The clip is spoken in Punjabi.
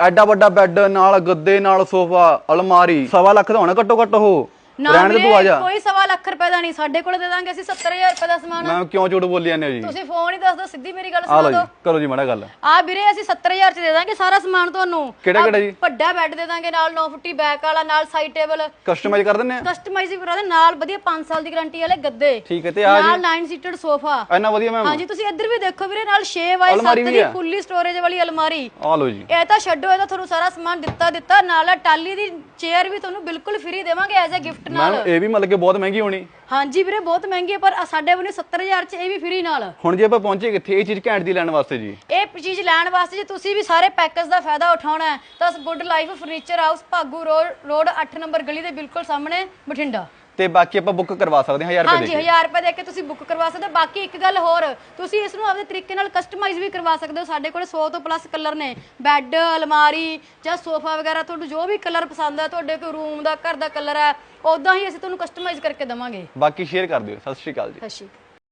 ਐਡਾ ਵੱਡਾ ਬੈੱਡ, ਨਾਲ ਗੱਦੇ, ਨਾਲ ਸੋਫਾ, ਅਲਮਾਰੀ, ਸਵਾ ਲੱਖ ਦਾ ਹੋਣਾ ਘੱਟੋ ਘੱਟ ਉਹ। ਨਾ ਰਹਿਣ ਦੇ ਤੂੰ ਆ ਵੀਰੇ ਜਾ। ਕੋਈ ਸਵਾ ਲੱਖ ਰੁਪਏ ਦਾ ਨਹੀਂ ਸਾਡੇ ਕੋਲ ਦੇ ਦਾਂਗੇ ਅਸੀਂ 70000 ਰੁਪਏ ਦਾ ਸਮਾਨ। ਮੈਂ ਕਿਉਂ ਝੂਠ ਬੋਲੀ ਜਾਂਦੇ ਹੋ ਜੀ? ਤੁਸੀਂ ਫੋਨ ਹੀ ਦੱਸ ਦਿਓ ਸਿੱਧੀ ਮੇਰੀ ਗੱਲ ਆ ਸੁਣਾ ਲਓ। ਦਿਓ ਕਰੋ ਜੀ ਮਾੜਾ ਗੱਲ। ਆ ਵੀਰੇ ਅਸੀਂ 70000 ਚ ਦੇ ਦਾਂਗੇ ਸਾਰਾ ਸਮਾਨ ਤੁਹਾਨੂੰ। ਕਿਹੜਾ- ਆਹ ਕਿਹੜਾ ਜੀ? ਵੱਡਾ ਬੈੱਡ ਦੇ ਦਾਂਗੇ ਨਾਲ 9 ਫੁੱਟੀ ਬੈਕ ਵਾਲਾ ਨਾਲ ਸਾਈਡ ਟੇਬਲ ਕਸਟਮਾਈਜ਼ ਕਰ ਦਿੰਨੇ ਆ? ਕਸਟਮਾਈਜ਼ ਵੀ ਕਰਾ ਦੇ ਨਾਲ ਵਧੀਆ 5 ਸਾਲ ਦੀ ਗਾਰੰਟੀ ਵਾਲੇ ਗੱਦੇ। ਠੀਕ ਹੈ ਤੇ ਆ ਨਾਲ 9 ਸੀਟਡ ਸੋਫਾ ਇੰਨਾ ਵਧੀਆ ਮੈਮ ਹਾਂਜੀ ਤੁਸੀਂ ਇੱਧਰ ਵੀ ਦੇਖੋ ਵੀਰੇ ਨਾਲ 6 ਬਾਈ 7 ਅਲਮਾਰੀ ਵੀ ਦੀ। ਫੁੱਲੀ ਸਟੋਰੇਜ ਵਾਲੀ ਅਲਮਾਰੀ। ਆ ਲਓ ਜੀ। ਇਹ ਤਾਂ ਛੱਡੋ ਇਹ ਤਾਂ ਤੁਹਾਨੂੰ ਸਾਰਾ ਸਮਾਨ ਦਿੱਤਾ ਦਿੱਤਾ। ਨਾਲ ਟਾਲੀ ਦੀ ਚੇਅਰ ਵੀ ਤੁਹਾਨੂੰ ਬਿਲਕੁਲ ਫ੍ਰੀ ਦੇਵਾਂਗੇ ਐਜ਼ ਅ ਗਿਫਟ ਨਾਲ। ਮੈਮ ਇਹ ਵੀ ਮਤਲਬ ਕਿ ਬਹੁਤ ਮਹਿੰਗੀ ਹੋਣੀ। ਹਾਂਜੀ ਵੀਰੇ ਬਹੁਤ ਮਹਿੰਗੀ ਹੈ ਪਰ ਸਾਡੇ ਵੱਲੋਂ 70000 ਚ ਇਹ ਵੀ ਫ੍ਰੀ ਨਾਲ। ਹੁਣ ਜੇ ਆਪਾਂ ਪਹੁੰਚੇ ਕਿੱਥੇ ਇਹ ਚੀਜ਼ ਘੈਂਟ ਦੀ ਲੈਣ ਵਾਸਤੇ ਜੀ। ਇਹ ਚੀਜ਼ ਲੈਣ ਵਾਸਤੇ ਜੇ ਤੁਸੀਂ ਵੀ ਸਾਰੇ ਪੈਕੇਜ ਦਾ ਫਾਇਦਾ ਉਠਾਉਣਾ ਹੈ ਤਾਂ good life furniture house Bhagu road 8 number ਗਲੀ ਦੇ ਬਿਲਕੁਲ ਸਾਹਮਣੇ ਬਠਿੰਡਾ। ਤੇ ਬਾਕੀ ਆਪਾਂ ਬੁੱਕ ਕਰਵਾ ਸਕਦੇ ਹਾਂ 1000 ਰੁਪਏ ਹਾਂਜੀ ਦੇ 1000 ਰੁਪਏ ਦੇ ਕੇ ਤੁਸੀਂ ਬੁੱਕ ਕਰਵਾ ਸਕਦੇ ਹੋ। ਬਾਕੀ ਇੱਕ ਗੱਲ ਹੋਰ ਤੁਸੀਂ ਇਸ ਨੂੰ ਆਪਦੇ ਤਰੀਕੇ ਨਾਲ ਕਸਟਮਾਈਜ਼ ਵੀ ਕਰਵਾ ਸਕਦੇ ਹੋ। ਸਾਡੇ ਕੋਲ 100 ਤੋਂ ਪਲੱਸ ਕਲਰ ਨੇ। ਬੈੱਡ ਅਲਮਾਰੀ ਜਾਂ ਸੋਫਾ ਵਗੈਰਾ ਤੁਹਾਨੂੰ ਜੋ ਵੀ ਕਲਰ ਪਸੰਦ ਹੈ ਤੁਹਾਡੇ ਕੋਈ ਰੂਮ ਦਾ ਘਰ ਦਾ ਕਲਰ ਹੈ ਉਦਾਂ ਹੀ ਅਸੀਂ ਤੁਹਾਨੂੰ ਕਸਟਮਾਈਜ਼ ਕਰਕੇ ਦੇਵਾਂਗੇ। ਬਾਕੀ ਸ਼ੇਅਰ ਕਰ ਦਿਓ। ਸਤਿ ਸ਼੍ਰੀ ਅਕਾਲ ਜੀ। ਸਤਿ ਸ਼੍ਰੀ ਅਕਾਲ।